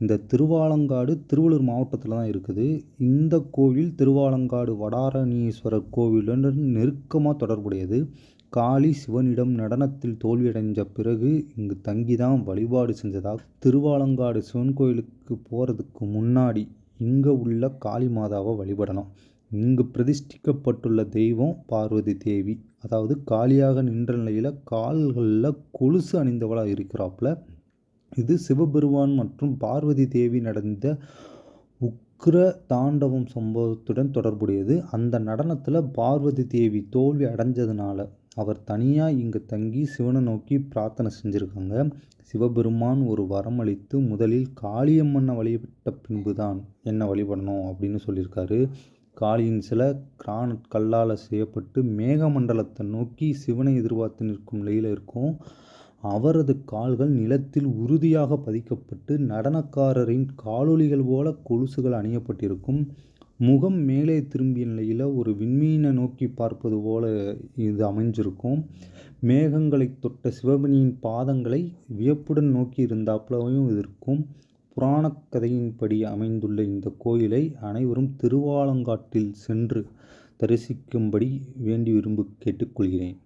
இந்த திருவாலங்காடு திருவள்ளூர் மாவட்டத்தில் தான் இருக்குது. இந்த கோவில் திருவாலங்காடு வடாரணீஸ்வரர் கோவிலுடன் நெருக்கமாக தொடர்புடையது. காளி சிவனிடம் நடனத்தில் தோல்வியடைஞ்ச பிறகு இங்கு தங்கி தான் வழிபாடு செஞ்சதாக திருவாலங்காடு சிவன் கோயிலுக்கு போகிறதுக்கு முன்னாடி இங்கே உள்ள காளி மாதாவை வழிபடணும் இங்கு பிரதிஷ்டிக்கப்பட்டுள்ள தெய்வம் பார்வதி தேவி. அதாவது காளியாக நின்ற நிலையில் கால்களில் கொலுசு அணிந்தவளாக இருக்கிறாப்புல. இது சிவபெருமான் மற்றும் பார்வதி தேவி நடந்த உக்ர தாண்டவம் சம்பவத்துடன் தொடர்புடையது. அந்த நடனத்தில் பார்வதி தேவி தோல்வி அடைஞ்சதுனால அவர் தனியாக இங்கே தங்கி சிவனை நோக்கி பிரார்த்தனை செஞ்சுருக்காங்க. சிவபெருமான் ஒரு வரம் அளித்து முதலில் காளியம்மனை வழிபட்ட பின்பு தான் என்ன வழிபடணும் அப்படின்னு சொல்லியிருக்காரு. காளியின் சில கிரானட் கல்லால் செய்யப்பட்டு மேகமண்டலத்தை நோக்கி சிவனை எதிர்பார்த்து நிற்கும் நிலையில் இருக்கும். அவரது கால்கள் நிலத்தில் உறுதியாக பதிக்கப்பட்டு நடனக்காரரின் காலொலிகள் போல கொலுசுகள் அணியப்பட்டிருக்கும். முகம் மேலே திரும்பிய நிலையில் ஒரு விண்மீனை நோக்கி பார்ப்பது போல இது அமைஞ்சிருக்கும். மேகங்களை தொட்ட சிவபணியின் பாதங்களை வியப்புடன் நோக்கி இருந்தாப்புலவும் இது இருக்கும். புராணக் கதையின்படி அமைந்துள்ள இந்த கோயிலை அனைவரும் திருவாலங்காட்டில் சென்று தரிசிக்கும்படி வேண்டி விரும்பு கேட்டுக்கொள்கிறேன்.